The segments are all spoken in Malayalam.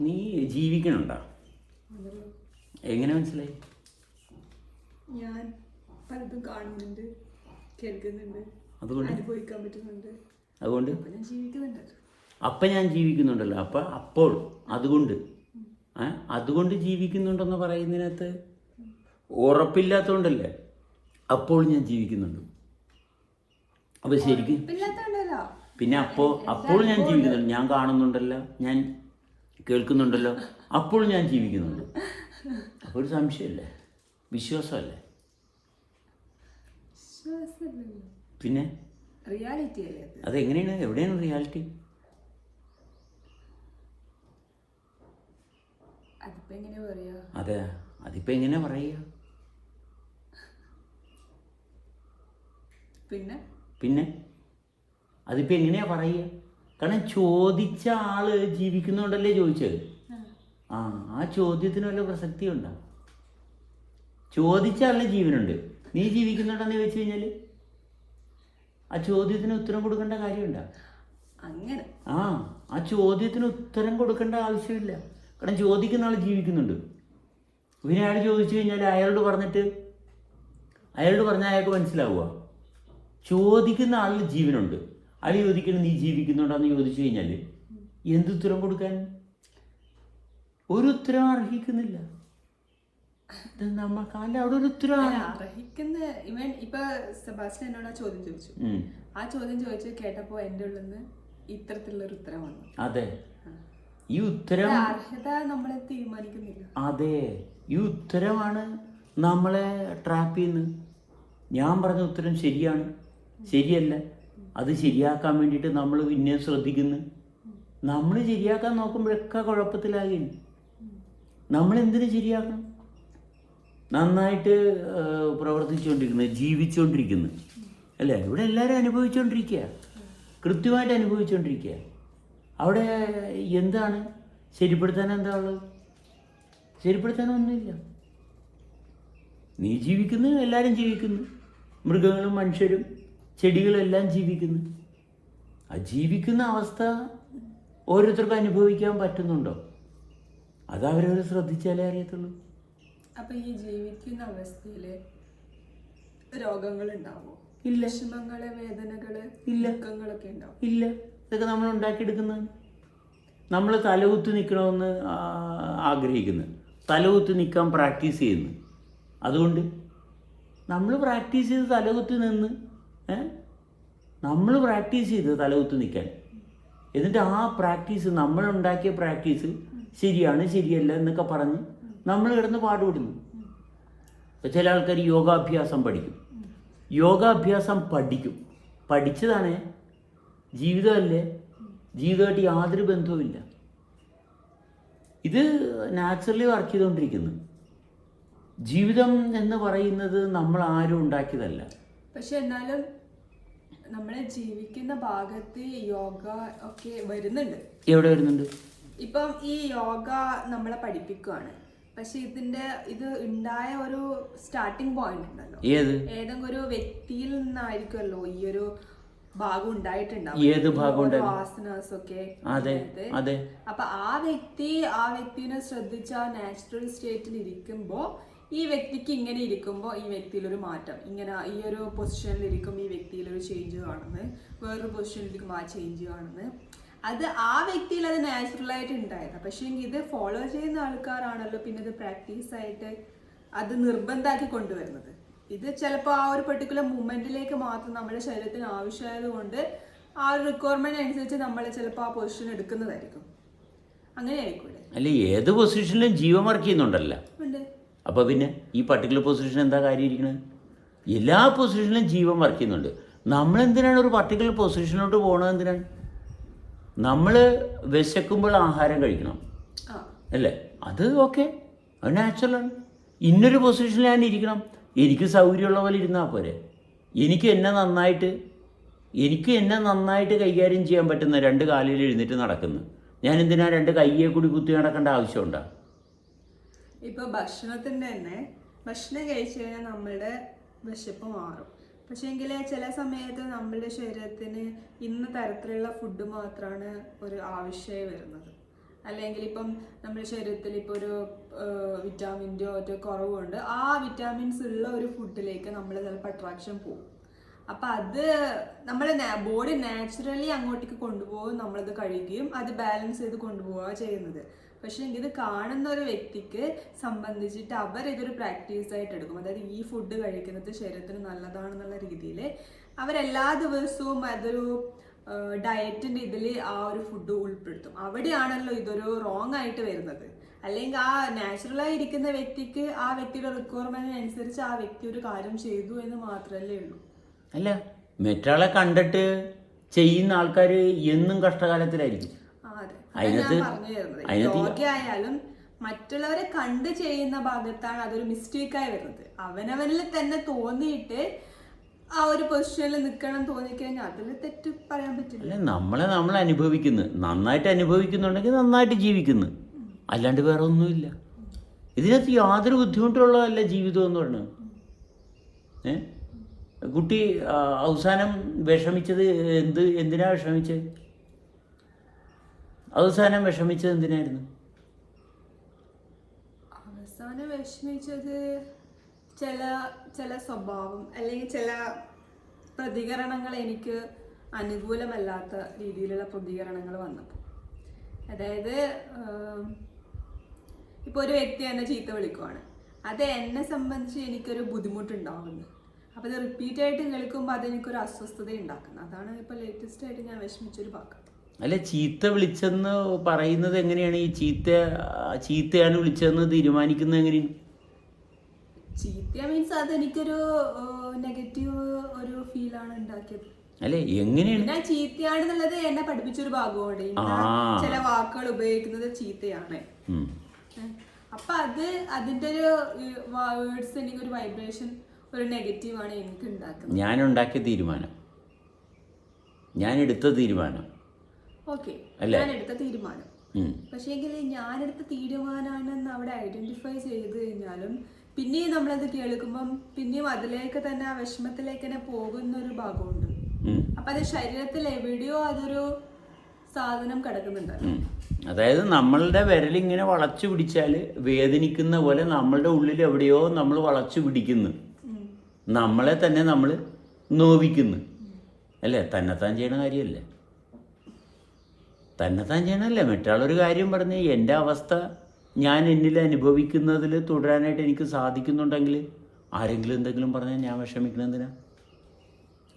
നീ ജീവിക്കണുണ്ടോ? എങ്ങനെ മനസ്സിലായി? ഞാൻ പലതും കാണുന്നുണ്ട് കേൾക്കുന്നുണ്ട് അതുകൊണ്ട്? അനുഭവിക്കാൻ പറ്റുന്നുണ്ട്. അതുകൊണ്ട്? അപ്പൊ ഞാൻ ജീവിക്കുന്നുണ്ട്. അപ്പം ഞാൻ ജീവിക്കുന്നുണ്ടല്ലോ. അപ്പം അപ്പോൾ അതുകൊണ്ട്? അതുകൊണ്ട് ജീവിക്കുന്നുണ്ടെന്ന് പറയുന്നതിനകത്ത് ഉറപ്പില്ലാത്തതുകൊണ്ടല്ലേ അപ്പോൾ ഞാൻ ജീവിക്കുന്നുണ്ട്. അപ്പോൾ ശരിക്കും? പിന്നെ അപ്പോൾ അപ്പോൾ ഞാൻ ജീവിക്കുന്നുണ്ട്. ഞാൻ കാണുന്നുണ്ടല്ലോ. ഞാൻ കേൾക്കുന്നുണ്ടല്ലോ. അപ്പോൾ ഞാൻ ജീവിക്കുന്നുണ്ട്. അപ്പോൾ ഒരു സംശയമല്ലേ? വിശ്വാസമല്ലേ? പിന്നെ? റിയാലിറ്റി അല്ലേ അത്? അതെങ്ങനെയാണ്? എവിടെയാണ് റിയാലിറ്റി? അതിപ്പോ അതെ. അതിപ്പോ എങ്ങനെ പറയുക? പിന്നെ? പിന്നെ? അതിപ്പോൾ എങ്ങനെയാ പറയുക? കാരണം ചോദിച്ച ആൾ ജീവിക്കുന്നുണ്ടല്ലേ ചോദിച്ചത്? ആ. ആ ചോദ്യത്തിന് വല്ല പ്രസക്തി പ്രസക്തിയുണ്ടോ? ചോദിച്ച ആളിന് ജീവനുണ്ട്. നീ ജീവിക്കുന്നുണ്ടെന്ന് ചോദിച്ചു കഴിഞ്ഞാൽ ആ ചോദ്യത്തിന് ഉത്തരം കൊടുക്കേണ്ട കാര്യമുണ്ടോ? അങ്ങനെ. ആ ആ ചോദ്യത്തിന് ഉത്തരം കൊടുക്കേണ്ട ആവശ്യമില്ല. കാരണം ചോദിക്കുന്ന ആൾ ജീവിക്കുന്നുണ്ട്. പിന്നെ അയാൾ ചോദിച്ചു കഴിഞ്ഞാൽ അയാളോട് പറഞ്ഞിട്ട് അയാളോട് പറഞ്ഞാൽ അയാൾക്ക് മനസ്സിലാവുക. ചോദിക്കുന്ന ആളിൽ ജീവനുണ്ട്. അയാൾ ചോദിക്കണം നീ ജീവിക്കുന്നുണ്ടെന്ന് ചോദിച്ചു കഴിഞ്ഞാൽ എന്ത് ഉത്തരം കൊടുക്കാൻ? ഒരു ഉത്തരം അർഹിക്കുന്നില്ല. ഇത് നമുക്ക് അല്ല അവിടെ ഒരു ഉത്തരമാണ് അർഹിക്കുന്ന ഇവൻ ഇപ്പൊ സെബാസ്റ്റ്യൻ എന്നോട് ആ ചോദ്യം ചോദിച്ചു. ആ ചോദ്യം ചോദിച്ചു കേട്ടപ്പോ എന്റെ ഉള്ളിൽ നിന്ന് ഇത്തരത്തിലുള്ള ഒരു ഉത്തരം വന്നു. അതെ. ഈ ഉത്തരം അത് അർഹത നമ്മളെ തീരുമാനിക്കുന്നില്ല. അതെ. ഈ ഉത്തരമാണ് നമ്മളെ ട്രാപ്പ് ചെയ്യുന്നത്. ഞാൻ പറഞ്ഞ ഉത്തരം ശരിയാണ്. ശരിയല്ല. അത് ശരിയാക്കാൻ വേണ്ടിയിട്ട് നമ്മൾ പിന്നെ ശ്രദ്ധിക്കുന്നു. നമ്മൾ ശരിയാക്കാൻ നോക്കുമ്പോഴൊക്കെ കുഴപ്പത്തിലാകും നമ്മൾ എന്തിനു ശരിയാക്കണം? നന്നായിട്ട് പ്രവർത്തിച്ചുകൊണ്ടിരിക്കുന്നത് ജീവിച്ചുകൊണ്ടിരിക്കുന്നു. അല്ലേ? ഇവിടെ എല്ലാവരും അനുഭവിച്ചുകൊണ്ടിരിക്കുക. കൃത്യമായിട്ട് അനുഭവിച്ചുകൊണ്ടിരിക്കുക. അവിടെ എന്താണ്? ശരിപ്പെടുത്താൻ എന്താ ഉള്ളത്? ശരിപ്പെടുത്താനൊന്നുമില്ല നീ ജീവിക്കുന്നു എല്ലാവരും ജീവിക്കുന്നു. മൃഗങ്ങളും മനുഷ്യരും ചെടികളും എല്ലാം ജീവിക്കുന്നു. ആ ജീവിക്കുന്ന അവസ്ഥ ഓരോരുത്തർക്കും അനുഭവിക്കാൻ പറ്റുന്നുണ്ടോ? അത് അവരവർ ശ്രദ്ധിച്ചാലേ അറിയത്തുള്ളൂ. അപ്പൊ ഈ ജീവിക്കുന്ന അവസ്ഥയിൽ രോഗങ്ങൾ ഉണ്ടാവോ ഇല്ല. വിഷമങ്ങൾ വേദനകൾ ഇല്ലക്കങ്ങളൊക്കെ ഉണ്ടാവും? ഇല്ല. ഇതൊക്കെ നമ്മൾ ഉണ്ടാക്കിയെടുക്കുന്നതാണ്. നമ്മൾ തലകുത്ത് നിൽക്കണമെന്ന് ആഗ്രഹിക്കുന്നു. തലകുത്ത് നിൽക്കാൻ പ്രാക്ടീസ് ചെയ്യുന്നു. അതുകൊണ്ട് നമ്മൾ പ്രാക്ടീസ് ചെയ്ത് തലകുത്തി നിന്ന് നമ്മൾ പ്രാക്ടീസ് ചെയ്ത് തലകുത്ത് നിൽക്കാൻ എന്നിട്ട് ആ പ്രാക്ടീസ് നമ്മളുണ്ടാക്കിയ പ്രാക്ടീസ് ശരിയാണ് ശരിയല്ല എന്നൊക്കെ പറഞ്ഞ് നമ്മൾ കിടന്ന് പാടുപെടുന്നു. ഇപ്പൊ ചില ആൾക്കാർ യോഗാഭ്യാസം പഠിക്കും. യോഗാഭ്യാസം പഠിക്കും. പഠിച്ചതാണ് ജീവിതമല്ലേ? ജീവിതമായിട്ട് യാതൊരു ബന്ധവുമില്ല. ഇത് നാച്ചുറലി വർക്ക് ചെയ്തുകൊണ്ടിരിക്കുന്നു. ജീവിതം എന്ന് പറയുന്നത് നമ്മൾ ആരും ഉണ്ടാക്കിയതല്ല. പക്ഷെ എന്നാലും നമ്മളെ ജീവിക്കുന്ന ഭാഗത്ത് യോഗ ഒക്കെ വരുന്നുണ്ട്. എവിടെ വരുന്നുണ്ട്? ഇപ്പം ഈ യോഗ നമ്മളെ പഠിപ്പിക്കുകയാണ് പക്ഷെ ഇതിന്റെ ഇത് ഉണ്ടായ ഒരു സ്റ്റാർട്ടിംഗ് പോയിന്റ് ഉണ്ടല്ലോ. ഏത്? ഏതെങ്കിലും ഒരു വ്യക്തിയിൽ നിന്നായിരിക്കുമല്ലോ ഈ ഒരു ഭാഗം ഉണ്ടായിട്ടുണ്ടാവും ഒക്കെ അപ്പൊ ആ വ്യക്തി ആ വ്യക്തിനെ ശ്രദ്ധിച്ച നാച്ചുറൽ സ്റ്റേറ്റിൽ ഇരിക്കുമ്പോ ഈ വ്യക്തിക്ക് ഇങ്ങനെ ഇരിക്കുമ്പോൾ ഈ വ്യക്തിയിലൊരു മാറ്റം. ഇങ്ങനെ ഈ ഒരു പൊസിഷനിൽ ഇരിക്കുമ്പോൾ ഈ വ്യക്തിയിലൊരു ചേഞ്ച് കാണുന്നത്. വേറൊരു പൊസിഷനിൽ ഇരിക്കുമ്പോൾ ആ ചേഞ്ച് കാണുന്നത്. അത് ആ വ്യക്തിയിൽ അത് നാച്ചുറലായിട്ട് ഉണ്ടായത് പക്ഷേ ഇത് ഫോളോ ചെയ്യുന്ന ആൾക്കാരാണല്ലോ പിന്നെ ഇത് പ്രാക്ടീസായിട്ട് അത് നിർബന്ധമാക്കി കൊണ്ടുവരുന്നത്. ഇത് ചിലപ്പോൾ ആ ഒരു പെർട്ടിക്കുലർ മൂമെന്റിലേക്ക് മാത്രം നമ്മുടെ ശരീരത്തിന് ആവശ്യമായത് കൊണ്ട് ആ ഒരു റിക്വയർമെന്റ് അനുസരിച്ച് നമ്മൾ ചിലപ്പോൾ ആ പൊസിഷൻ എടുക്കുന്നതായിരിക്കും. അങ്ങനെ ആയിക്കൂടെ അല്ല ഏത് പൊസിഷനിലും ജീവൻ ചെയ്യുന്നുണ്ടല്ലോ. അപ്പോൾ പിന്നെ ഈ പർട്ടിക്കുലർ പൊസിഷൻ എന്താ കാര്യം ഇരിക്കുന്നത് എല്ലാ പൊസിഷനിലും ജീവൻ വർക്ക് ചെയ്യുന്നുണ്ട്. നമ്മളെന്തിനാണ് ഒരു പർട്ടിക്കുലർ പൊസിഷനിലോട്ട് പോകണത് എന്തിനാണ്? നമ്മൾ വിശക്കുമ്പോൾ ആഹാരം കഴിക്കണം. അല്ലേ? അത് ഓക്കെ അത് നാച്ചുറലാണ് ഇന്നൊരു പൊസിഷനിൽ ഞാൻ ഇരിക്കണം. എനിക്ക് സൗകര്യമുള്ള പോലെ ഇരുന്നാൽ പോരെ. എനിക്ക് എന്നെ നന്നായിട്ട് എനിക്ക് എന്നെ നന്നായിട്ട് കൈകാര്യം ചെയ്യാൻ പറ്റുന്ന രണ്ട് കാലിൽ എഴുന്നേറ്റ് നടക്കുന്നു. ഞാൻ എന്തിനാ രണ്ട് കയ്യെ കൂടി കുത്തി നടക്കേണ്ട ആവശ്യമുണ്ടോ? ഇപ്പൊ ഭക്ഷണത്തിന്റെ തന്നെ ഭക്ഷണം കഴിച്ചു കഴിഞ്ഞാൽ നമ്മളുടെ വിശപ്പ് മാറും. പക്ഷേങ്കിൽ ചില സമയത്ത് നമ്മളുടെ ശരീരത്തിന് ഇന്ന തരത്തിലുള്ള ഫുഡ് മാത്രമാണ് ഒരു ആവശ്യമായി വരുന്നത്. അല്ലെങ്കിൽ ഇപ്പം നമ്മുടെ ശരീരത്തിൽ ഇപ്പോൾ ഒരു വിറ്റാമിന്റെ ഒരു കുറവുണ്ട്. ആ വിറ്റാമിൻസ് ഉള്ള ഒരു ഫുഡിലേക്ക് നമ്മൾ ചിലപ്പോൾ അട്രാക്ഷൻ പോകും. അപ്പം അത് നമ്മുടെ ബോഡി നാച്ചുറലി അങ്ങോട്ടേക്ക് കൊണ്ടുപോകും നമ്മളത് കഴിക്കുകയും അത് ബാലൻസ് ചെയ്ത് കൊണ്ടുപോവുക ചെയ്യുന്നത്. പക്ഷേ ഇത് കാണുന്ന ഒരു വ്യക്തിക്ക് സംബന്ധിച്ചിട്ട് അവർ ഇതൊരു പ്രാക്ടീസ് ആയിട്ട് എടുക്കും. അതായത് ഈ ഫുഡ് കഴിക്കുന്നത് ശരീരത്തിന് നല്ലതാണെന്നുള്ള രീതിയിൽ അവരെല്ലാ ദിവസവും അതൊരു ഡയറ്റിന്റെ ഇതിൽ ആ ഒരു ഫുഡ് ഉൾപ്പെടുത്തും. അവിടെയാണല്ലോ ഇതൊരു റോങ് ആയിട്ട് വരുന്നത്. അല്ലെങ്കിൽ ആ നാച്ചുറലായി ഇരിക്കുന്ന വ്യക്തിക്ക് ആ വ്യക്തിയുടെ റിക്വയർമെന്റിനനുസരിച്ച് ആ വ്യക്തി ഒരു കാര്യം ചെയ്തു എന്ന് മാത്രമല്ലേ ഉള്ളൂ. അല്ല മറ്റൊരാളെ കണ്ടിട്ട് ചെയ്യുന്ന ആൾക്കാർ എന്നും കഷ്ടകാലത്തിലായിരിക്കും. അതിനകത്ത് അതിനകത്ത് ആയാലും മറ്റുള്ളവരെ കണ്ട് ചെയ്യുന്ന ഭാഗത്താണ് അതൊരു മിസ്റ്റേക്കായി വരുന്നത്. അവനവനിൽ തന്നെ തോന്നിയിട്ട് ആ ഒരു പൊസിഷനിൽ നിൽക്കണം തോന്നിക്കഴിഞ്ഞാൽ അതിൽ തെറ്റ് പറയാൻ പറ്റില്ല. നമ്മളെ നമ്മൾ അനുഭവിക്കുന്നു. നന്നായിട്ട് അനുഭവിക്കുന്നുണ്ടെങ്കിൽ നന്നായിട്ട് ജീവിക്കുന്നു. അല്ലാണ്ട് വേറെ ഒന്നുമില്ല ഇതിനകത്ത് യാതൊരു ബുദ്ധിമുട്ടുള്ളതല്ല ജീവിതം എന്ന് പറയുന്നത്. ഏ? കുട്ടി അവസാനം വിഷമിച്ചത് എന്ത് എന്തിനാ വിഷമിച്ചത്? അവസാനം വിഷമിച്ചത് എന്തിനായിരുന്നു? അവസാനം വിഷമിച്ചത് ചില ചില സ്വഭാവം അല്ലെങ്കിൽ ചില പ്രതികരണങ്ങൾ എനിക്ക് അനുകൂലമല്ലാത്ത രീതിയിലുള്ള പ്രതികരണങ്ങൾ വന്നപ്പോൾ. അതായത് ഇപ്പോൾ ഒരു വ്യക്തി എന്നെ ചീത്ത വിളിക്കുവാണ്. അത് എന്നെ സംബന്ധിച്ച് എനിക്കൊരു ബുദ്ധിമുട്ടുണ്ടാവുന്നു. അപ്പോൾ അത് റിപ്പീറ്റ് ആയിട്ട് കേൾക്കുമ്പോൾ അതെനിക്കൊരു അസ്വസ്ഥത ഉണ്ടാക്കുന്നു അതാണ് ഇപ്പോൾ ലേറ്റസ്റ്റ് ആയിട്ട് ഞാൻ വിഷമിച്ചൊരു ഭാഗം അല്ല ചീത്ത വിളിച്ചെന്ന് പറയുന്നത് എങ്ങനെയാണ്? ഈ ചീത്ത ചീത്തയാണ് വിളിച്ചതെന്ന് തീരുമാനിക്കുന്നത് എങ്ങനെയാണ്? ചീത്ത മീൻസ് അതെനിക്കൊരു നെഗറ്റീവ് ഒരു ഫീൽ ആണ് ഉണ്ടാക്കിയത്. അല്ലെ എങ്ങനെയാണ്? ചീത്തയാണെന്നുള്ളത് എന്നെ പഠിപ്പിച്ചൊരു ഭാഗമാണ്. ചില വാക്കുകൾ ഉപയോഗിക്കുന്നത് ചീത്തയാണ്. അപ്പൊ അത് അതിന്റെ ഒരു വേർഡ്സ് എനിക്ക് ഒരു വൈബ്രേഷൻ ഒരു നെഗറ്റീവ് ആണ് എനിക്ക് ഉണ്ടാക്കുന്നത് ഞാൻ ഉണ്ടാക്കിയ തീരുമാനം. ഞാൻ എടുത്ത തീരുമാനം. ഓക്കെ. അല്ലേ? ഞാൻ എടുത്ത തീരുമാനം. പക്ഷേങ്കിൽ ഞാനെടുത്ത തീരുമാനമാണെന്ന് അവിടെ ഐഡന്റിഫൈ ചെയ്ത് കഴിഞ്ഞാലും പിന്നെയും നമ്മളത് കേൾക്കുമ്പം പിന്നെയും അതിലേക്ക് തന്നെ ആ വിഷമത്തിലേക്ക് തന്നെ പോകുന്ന ഒരു ഭാഗമുണ്ട്. അപ്പൊ അത് ശരീരത്തിൽ എവിടെയോ അതൊരു സാധനം കിടക്കുന്നുണ്ട്. അതായത് നമ്മളുടെ വിരലിങ്ങനെ വളച്ചു പിടിച്ചാൽ വേദനിക്കുന്ന പോലെ നമ്മളുടെ ഉള്ളിൽ എവിടെയോ നമ്മൾ വളച്ചു പിടിക്കുന്നു. നമ്മളെ തന്നെ നമ്മൾ നോവിക്കുന്നു. അല്ലേ? തന്നെത്താൻ ചെയ്യണ കാര്യമല്ലേ? തന്നെത്താൻ ചെയ്യണമല്ലേ മറ്റാളൊരു കാര്യം പറഞ്ഞ് എന്റെ അവസ്ഥ ഞാൻ എന്നിൽ അനുഭവിക്കുന്നതിൽ തുടരാനായിട്ട് എനിക്ക് സാധിക്കുന്നുണ്ടെങ്കിൽ ആരെങ്കിലും എന്തെങ്കിലും പറഞ്ഞാൽ ഞാൻ വിഷമിക്കണെന്തിനാ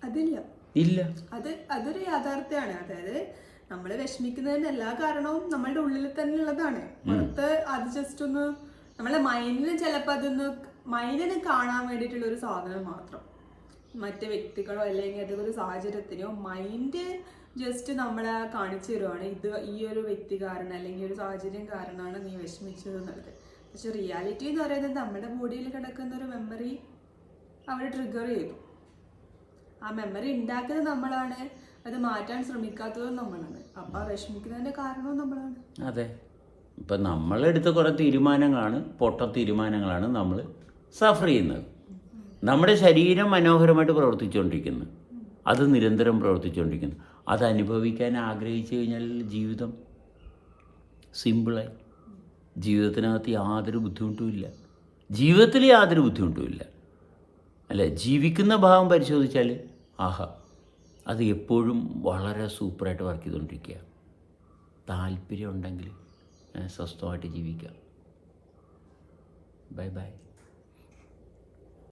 അതില്ല. ഇല്ല. അത് അതൊരു യാഥാർത്ഥ്യമാണ് അതായത് നമ്മൾ വിഷമിക്കുന്നതിന് എല്ലാ കാരണവും നമ്മളുടെ ഉള്ളിൽ തന്നെ ഉള്ളതാണ്. പുറത്ത് അത് ജസ്റ്റ് ഒന്ന് നമ്മളെ മൈൻഡിന് ചിലപ്പോൾ അതൊന്ന് മൈൻഡിന് കാണാൻ വേണ്ടിയിട്ടുള്ള ഒരു സാധനം മാത്രം. മറ്റ് വ്യക്തികളോ അല്ലെങ്കിൽ അതൊരു സാഹചര്യത്തിനോ മൈൻഡ് ജസ്റ്റ് നമ്മളെ കാണിച്ചു തരുവാണ്. ഇത് ഈ ഒരു വ്യക്തി കാരണം അല്ലെങ്കിൽ ഒരു സാഹചര്യം കാരണമാണ് നീ വിഷമിച്ചത് എന്നുള്ളത്. പക്ഷെ റിയാലിറ്റി എന്ന് പറയുന്നത് നമ്മുടെ ബോഡിയിൽ കിടക്കുന്ന ഒരു മെമ്മറി അവിടെ ട്രിഗർ ചെയ്തു. ആ മെമ്മറി ഉണ്ടാക്കുന്നത് നമ്മളാണ്. അത് മാറ്റാൻ ശ്രമിക്കാത്തതും നമ്മളാണ്. അപ്പൊ വിഷമിക്കുന്നതിന്റെ കാരണവും നമ്മളാണ്. അതെ. ഇപ്പം നമ്മളെടുത്ത കുറേ തീരുമാനങ്ങളാണ് പൊട്ട തീരുമാനങ്ങളാണ് നമ്മൾ സഫർ ചെയ്യുന്നത്. നമ്മുടെ ശരീരം മനോഹരമായിട്ട് പ്രവർത്തിച്ചുകൊണ്ടിരിക്കുന്നു. അത് നിരന്തരം പ്രവർത്തിച്ചുകൊണ്ടിരിക്കുന്നു. അത് അനുഭവിക്കാൻ ആഗ്രഹിച്ചു കഴിഞ്ഞാൽ ജീവിതം സിമ്പിളായി. ജീവിതത്തിനകത്ത് യാതൊരു ബുദ്ധിമുട്ടുമില്ല ജീവിതത്തിൽ യാതൊരു ബുദ്ധിമുട്ടുമില്ല അല്ല? ജീവിക്കുന്ന ഭാവം പരിശോധിച്ചാൽ ആഹാ അത് എപ്പോഴും വളരെ സൂപ്പറായിട്ട് വർക്ക് ചെയ്തുകൊണ്ടിരിക്കുക. താല്പര്യം ഉണ്ടെങ്കിൽ സ്വസ്ഥമായിട്ട് ജീവിക്കാം ബൈ ബൈ.